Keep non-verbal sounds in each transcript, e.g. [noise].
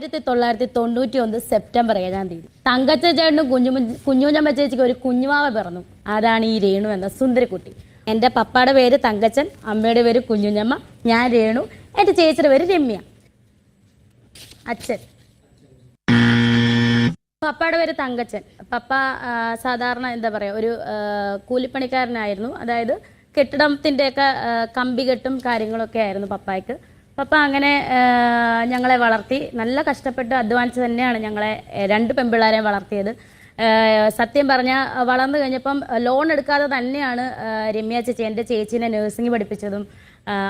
ആയിരത്തി തൊള്ളായിരത്തി തൊണ്ണൂറ്റി ഒന്ന് സെപ്റ്റംബർ ഏഴാം തീയതി. തങ്കച്ച ചേട്ടനും കുഞ്ഞു കുഞ്ഞുഞ്ഞമ്മ ചേച്ചിക്ക് ഒരു കുഞ്ഞുമാവ പിറന്നു. അതാണ് ഈ രേണു എന്ന സുന്ദരക്കുട്ടി. എന്റെ പപ്പയുടെ പേര് തങ്കച്ചൻ അമ്മയുടെ പേര് കുഞ്ഞുഞ്ഞമ്മ ഞാൻ രേണു എന്റെ ചേച്ചിയുടെ പേര് രമ്യ. അച്ഛൻ. പപ്പയുടെ പേര് തങ്കച്ചൻ. പപ്പ സാധാരണ എന്താ പറയുക ഒരു കൂലിപ്പണിക്കാരനായിരുന്നു. അതായത് കെട്ടിടത്തിന്റെയൊക്കെ കമ്പി കെട്ടും കാര്യങ്ങളൊക്കെ ആയിരുന്നു പപ്പായ്ക്ക്. പപ്പ അങ്ങനെ ഞങ്ങളെ വളർത്തി. നല്ല കഷ്ടപ്പെട്ട് അധ്വാനിച്ച് തന്നെയാണ് ഞങ്ങളെ രണ്ട് പെൺപിള്ളേരെ വളർത്തിയത്. സത്യം പറഞ്ഞാൽ വളർന്നു കഴിഞ്ഞപ്പം ലോൺ എടുക്കാതെ തന്നെയാണ് രമ്യ ചേച്ചി എന്റെ ചേച്ചീനെ നഴ്സിംഗ് പഠിപ്പിച്ചതും.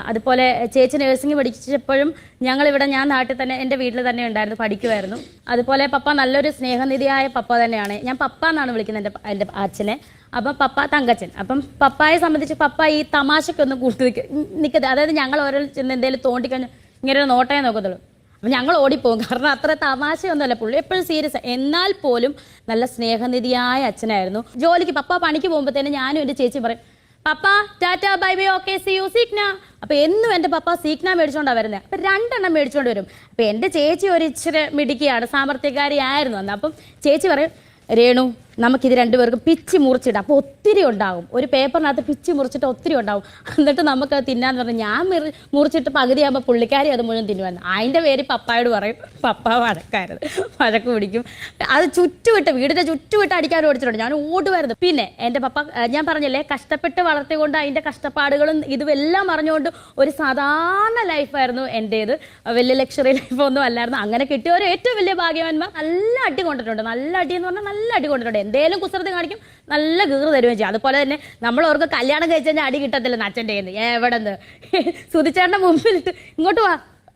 അതുപോലെ ചേച്ചി നഴ്സിംഗ് പഠിച്ചപ്പോഴും ഞങ്ങളിവിടെ ഞാൻ നാട്ടിൽ തന്നെ എന്റെ വീട്ടിൽ തന്നെ ഉണ്ടായിരുന്നു പഠിക്കുമായിരുന്നു അതുപോലെ പപ്പ നല്ലൊരു സ്നേഹനിധിയായ പപ്പ തന്നെയാണ്. ഞാൻ പപ്പ എന്നാണ് വിളിക്കുന്നത് എന്റെ എന്റെ അച്ഛനെ. അപ്പം പപ്പ തങ്കച്ചൻ. അപ്പം പപ്പായെ സംബന്ധിച്ച് പപ്പ ഈ തമാശക്കൊന്നും കൂട്ടി നിൽക്കുക നിൽക്കരുത് അതായത് ഞങ്ങൾ ഓരോ എന്തെങ്കിലും തോണ്ടിക്കഴിഞ്ഞാൽ ഇങ്ങനെ നോട്ടേ നോക്കത്തുള്ളൂ. ഞങ്ങൾ ഓടിപ്പോകും. കാരണം അത്ര തമാശയൊന്നുമല്ല പുള്ളി. എപ്പോഴും സീരിയസ് എന്നാൽ പോലും നല്ല സ്നേഹനിധിയായ അച്ഛനായിരുന്നു. ജോലിക്ക് പപ്പ പണിക്ക് പോകുമ്പോഴത്തേനും ഞാനും എന്റെ ചേച്ചി പറയും papa tata bye bye okay see you സീക്ന. അപ്പൊ എന്നും എന്റെ പപ്പ സീക്ന മേടിച്ചോണ്ടാ വരുന്നത് അപ്പൊ രണ്ടെണ്ണം മേടിച്ചോണ്ട് വരും. അപ്പൊ എന്റെ ചേച്ചി ഒരു ഇച്ചിരി മിടുക്കിയാണ് സാമർത്ഥ്യക്കാരി ആയിരുന്നു അന്ന്. അപ്പം ചേച്ചി പറയും രേണു നമുക്കിത് രണ്ടുപേർക്കും പിച്ചി മുറിച്ചിടാം. അപ്പോൾ ഒത്തിരി ഉണ്ടാകും ഒരു പേപ്പറിനകത്ത് പിച്ചി മുറിച്ചിട്ട് ഒത്തിരി ഉണ്ടാകും എന്നിട്ട് നമുക്ക് അത് തിന്നാന്ന് പറഞ്ഞാൽ ഞാൻ മിറി- മുറിച്ചിട്ട് പകുതിയാകുമ്പോൾ പുള്ളിക്കാരി അത് മുഴുവൻ തിന്നുവന്ന് അതിന്റെ പേര് പപ്പായോട് പറയും. പപ്പ വഴക്കായിരുന്നു. വഴക്ക് പിടിക്കും. അത് ചുറ്റുവിട്ട് വീടിന്റെ ചുറ്റുവിട്ട് അടിക്കാൻ ഓടിച്ചിട്ടുണ്ട്. ഞാൻ ഓടുമായിരുന്നു. പിന്നെ എന്റെ പപ്പ ഞാൻ പറഞ്ഞില്ലേ കഷ്ടപ്പെട്ട് വളർത്തിക്കൊണ്ട് അതിന്റെ കഷ്ടപ്പാടുകളും ഇതുമെല്ലാം അറിഞ്ഞുകൊണ്ട് ഒരു സാധാരണ ലൈഫായിരുന്നു എന്റേത് വലിയ ലക്ഷറി ലൈഫൊന്നും അല്ലായിരുന്നു. അങ്ങനെ കിട്ടിയ ഒരു ഏറ്റവും വലിയ ഭാഗ്യവാന്മാർ നല്ല അടി കൊണ്ടിട്ടുണ്ട്. നല്ല അടി എന്ന് പറഞ്ഞാൽ നല്ല അടി കൊണ്ടിട്ടുണ്ട്. എന്തേലും കുസൃതി കാണിക്കും നല്ല കീറ് തരുകയും ചെയ്യും. അതുപോലെ തന്നെ നമ്മൾ ഓർക്ക് കല്യാണം കഴിച്ചു കഴിഞ്ഞാൽ അടി കിട്ടത്തില്ല അച്ഛന്റെ കയ്യിൽ നിന്ന് എവിടെ നിന്ന് [laughs] സുതിച്ചേട്ടന്റെ മുമ്പിലിട്ട് ഇങ്ങോട്ട് വാ.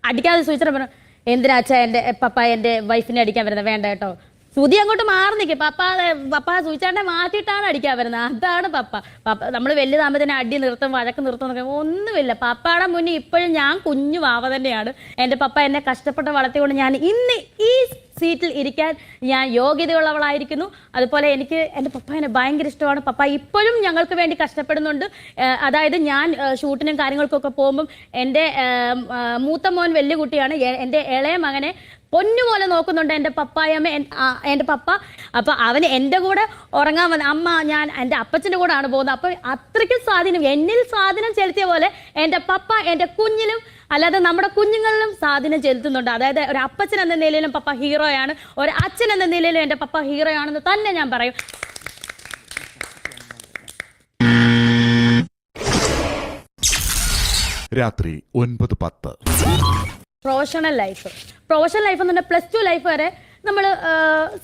അടിക്കാതെ സുതിച്ചേട്ടൻ പറഞ്ഞു എന്തിനാ അച്ഛാ എന്റെ പപ്പ എന്റെ വൈഫിനെ അടിക്കാൻ വരുന്നത്? വേണ്ട കേട്ടോ. സുതി അങ്ങോട്ട് മാറി നിൽക്കും. പപ്പ പപ്പ സൂചിച്ചാണ്ടെ മാറ്റിയിട്ടാണ് അടിക്കാൻ വരുന്നത്. അതാണ് പപ്പ. പപ്പ നമ്മൾ വലുതാകുമ്പോൾ തന്നെ അടി നിർത്തും വഴക്ക് നിർത്തും ഒന്നുമില്ല. പപ്പയുടെ മുന്നിൽ ഇപ്പോഴും ഞാൻ കുഞ്ഞു വാവ തന്നെയാണ്. എന്റെ പപ്പ എന്നെ കഷ്ടപ്പെട്ട് വളർത്തിക്കൊണ്ട് ഞാൻ ഇന്ന് ഈ സീറ്റിൽ ഇരിക്കാൻ ഞാൻ യോഗ്യതയുള്ളവളായിരിക്കുന്നു. അതുപോലെ എനിക്ക് എന്റെ പപ്പ എന്നെ ഭയങ്കര ഇഷ്ടമാണ്. പപ്പ ഇപ്പോഴും ഞങ്ങൾക്ക് വേണ്ടി കഷ്ടപ്പെടുന്നുണ്ട്. അതായത് ഞാൻ ഷൂട്ടിനും കാര്യങ്ങൾക്കൊക്കെ പോകുമ്പം എന്റെ മൂത്ത മോൻ വലിയ കുട്ടിയാണ് എന്റെ ഇളയ മകനെ പൊന്നുപോലെ നോക്കുന്നുണ്ട് എന്റെ പപ്പായമ്മ എന്റെ പപ്പ. അപ്പൊ അവന് എന്റെ കൂടെ ഉറങ്ങാൻ വന്ന അമ്മ ഞാൻ എന്റെ അപ്പച്ചന്റെ കൂടെ ആണ് പോകുന്നത്. അപ്പൊ അത്രയ്ക്കും സ്വാധീനം എന്നിൽ സ്വാധീനം ചെലുത്തിയ പോലെ എന്റെ പപ്പ എന്റെ കുഞ്ഞിലും അല്ലാതെ നമ്മുടെ കുഞ്ഞുങ്ങളിലും സ്വാധീനം ചെലുത്തുന്നുണ്ട്. അതായത് ഒരു അപ്പച്ചൻ എന്ന നിലയിലും പപ്പ ഹീറോയാണ്. ഒരു അച്ഛൻ എന്ന നിലയിലും എന്റെ പപ്പ ഹീറോയാണെന്ന് തന്നെ ഞാൻ പറയും. രാത്രി ഒൻപത് പത്ത്. പ്രൊഫഷണൽ ലൈഫ് പ്രൊഫഷണൽ ലൈഫ് എന്ന് പറഞ്ഞാൽ പ്ലസ് ടു ലൈഫ് വരെ നമ്മൾ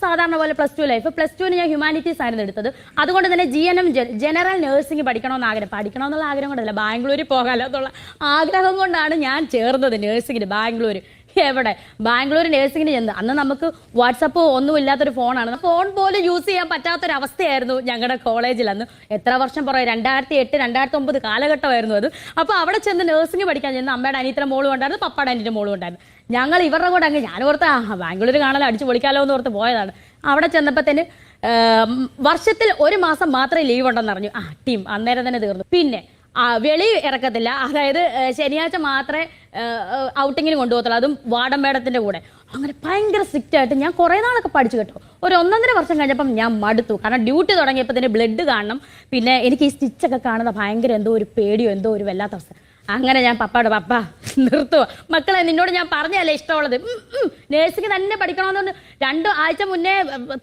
സാധാരണ പോലെ പ്ലസ് ടു ലൈഫ് പ്ലസ് ടുവിന് ഞാൻ ഹ്യൂമാനിറ്റീസ് ആയിരുന്നു എടുത്തത്. അതുകൊണ്ട് തന്നെ G N M general nursing പഠിക്കണമെന്ന് ആഗ്രഹം. പഠിക്കണമെന്നുള്ള ആഗ്രഹം കൊണ്ടല്ല ബാംഗ്ലൂരിൽ പോകാമല്ലോ എന്നുള്ള ആഗ്രഹം കൊണ്ടാണ് ഞാൻ ചേർന്നത് നഴ്സിംഗിന് ബാംഗ്ലൂർ എവിടെ? ബാംഗ്ലൂർ നഴ്സിംഗിന് ചെന്ന്. അന്ന് നമുക്ക് വാട്സപ്പ് ഒന്നും ഇല്ലാത്തൊരു ഫോണാണ് ഫോൺ പോലും യൂസ് ചെയ്യാൻ പറ്റാത്തൊരവസ്ഥയായിരുന്നു ഞങ്ങളുടെ കോളേജിൽ അന്ന്. എത്ര വർഷം പുറകെ? രണ്ടായിരത്തി എട്ട് രണ്ടായിരത്തി ഒമ്പത് കാലഘട്ടമായിരുന്നു അത്. അപ്പോൾ അവിടെ ചെന്ന് നഴ്സിംഗ് പഠിക്കാൻ ചെന്ന് അമ്മയുടെ അനിയത്തിന്റെ മോളും ഉണ്ടായിരുന്നു പപ്പയുടെ അനിയന്റെ മോളും ഉണ്ടായിരുന്നു. ഞങ്ങൾ ഇവരുടെ കൂടെ അങ്ങ് ഞാൻ ഓർത്ത് ബാംഗ്ലൂർ കാണാൻ അടിച്ചു പൊളിക്കാലോ എന്ന് ഓർത്ത് പോയതാണ്. അവിടെ ചെന്നപ്പോഴത്തേന് വർഷത്തിൽ ഒരു മാസം മാത്രമേ ലീവ് ഉണ്ടെന്ന് അറിഞ്ഞു. ആ ടീം അന്നേരം തന്നെ തീർന്നു. പിന്നെ വെളി ഇറക്കത്തില്ല. അതായത് ശനിയാഴ്ച മാത്രമേ ഔട്ടിങ്ങിന് കൊണ്ടുപോകത്തുള്ളൂ. അതും മേടത്തിന്റെ കൂടെ. അങ്ങനെ ഭയങ്കര സ്ട്രിക്റ്റ് ആയിട്ട് ഞാൻ കുറേ നാളൊക്കെ പഠിച്ചു കേട്ടോ. ഒരു ഒന്നൊന്നര വർഷം കഴിഞ്ഞപ്പം ഞാൻ മടുത്തു. കാരണം ഡ്യൂട്ടി തുടങ്ങിയപ്പോൾ തന്നെ ബ്ലഡ് കാണണം. പിന്നെ എനിക്ക് ഈ സ്റ്റിച്ചൊക്കെ കാണുന്ന ഭയങ്കര എന്തോ ഒരു പേടിയോ എന്തോ ഒരു വല്ലാത്ത അവസ്ഥ. അങ്ങനെ ഞാൻ പപ്പയോട് പപ്പ നിർത്തുക മക്കളെ നിന്നോട് ഞാൻ പറഞ്ഞല്ലേ ഇഷ്ടമുള്ളത്? നേഴ്സിംഗ് തന്നെ പഠിക്കണമെന്നുണ്ട്. രണ്ട് ആഴ്ച മുന്നേ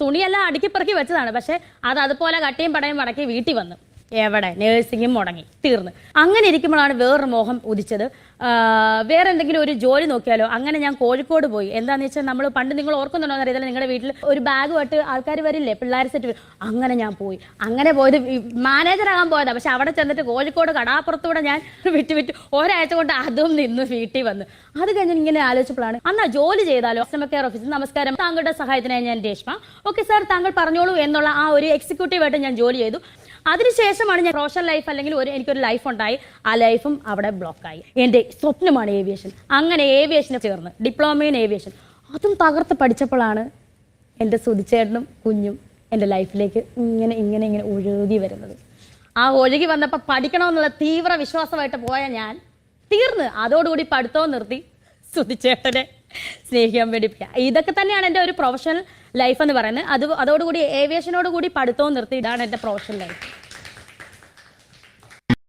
തുണിയെല്ലാം അടുക്കി പെറുക്കി വെച്ചതാണ്. പക്ഷെ അത് അതുപോലെ കട്ടിയും പടയും മടക്കി വീട്ടിൽ വന്നു. എവിടെ? നേഴ്സിംഗും മുടങ്ങി. തീർന്ന്. അങ്ങനെ ഇരിക്കുമ്പോഴാണ് വേറൊരു മോഹം ഉദിച്ചത്. വേറെ എന്തെങ്കിലും ഒരു ജോലി നോക്കിയാലോ? അങ്ങനെ ഞാൻ കോഴിക്കോട് പോയി. എന്താന്ന് വെച്ചാൽ നമ്മൾ പണ്ട് നിങ്ങൾ ഓർക്കുന്നുണ്ടോ എന്നറിയത്തില്ല നിങ്ങളുടെ വീട്ടിൽ ഒരു ബാഗ് ബാഗുമായിട്ട് ആൾക്കാർ വരില്ലേ? പിള്ളേർ സെറ്റ് അങ്ങനെ ഞാൻ പോയി. അങ്ങനെ പോയത് മാനേജറാകാൻ പോയതാണ് പക്ഷെ അവിടെ ചെന്നിട്ട് കോഴിക്കോട് കടാപ്പുറത്തൂടെ ഞാൻ [laughs] വിറ്റ് വിറ്റ് ഒരാഴ്ച കൊണ്ട് അതും നിന്ന് വീട്ടിൽ വന്നു. അത് കഴിഞ്ഞ് ഇങ്ങനെ ആലോചിച്ചപ്പോഴാണ് അന്നാ ജോലി ചെയ്താലോ? കസ്റ്റമർ കെയർ ഓഫീസിൽ നമസ്കാരം. താങ്കളുടെ സഹായത്തിനായി ഞാൻ രേഷ്മ. ഓക്കെ സാർ താങ്കൾ പറഞ്ഞോളൂ എന്നുള്ള ആ ഒരു എക്സിക്യൂട്ടീവായിട്ട് ഞാൻ ജോലി ചെയ്തു. അതിനുശേഷമാണ് ഞാൻ പ്രൊഫഷണൽ ലൈഫ് അല്ലെങ്കിൽ ഒരു എനിക്കൊരു ലൈഫ് ഉണ്ടായി. ആ ലൈഫും അവിടെ ബ്ലോക്കായി എന്റെ സ്വപ്നമാണ് ഏവിയേഷൻ അങ്ങനെ ഏവിയേഷന് ചേർന്ന് ഡിപ്ലോമ ഇൻ ഏവിയേഷൻ അതും തകർത്ത് പഠിച്ചപ്പോഴാണ് എന്റെ സുതിച്ചേട്ടനും കുഞ്ഞും എന്റെ ലൈഫിലേക്ക് ഇങ്ങനെ ഇങ്ങനെ ഇങ്ങനെ ഒഴുകി വരുന്നത്. ആ ഒഴുകി വന്നപ്പോൾ പഠിക്കണമെന്നുള്ള തീവ്ര വിശ്വാസമായിട്ട് പോയ ഞാൻ തീർന്ന്. അതോടുകൂടി പഠിത്തവും നിർത്തി സുതിച്ചേട്ടനെ സ്നേഹിക്കാൻ വേണ്ടി ഇതൊക്കെ തന്നെയാണ് എന്റെ ഒരു പ്രൊഫഷണൽ ലൈഫ് എന്ന് പറയുന്നത്. അത് അതോടുകൂടി ഏവിയേഷനോട് കൂടി പഠിത്തവും നിർത്തി ഇതാണ് എന്റെ പ്രൊഫഷണൽ ലൈഫ്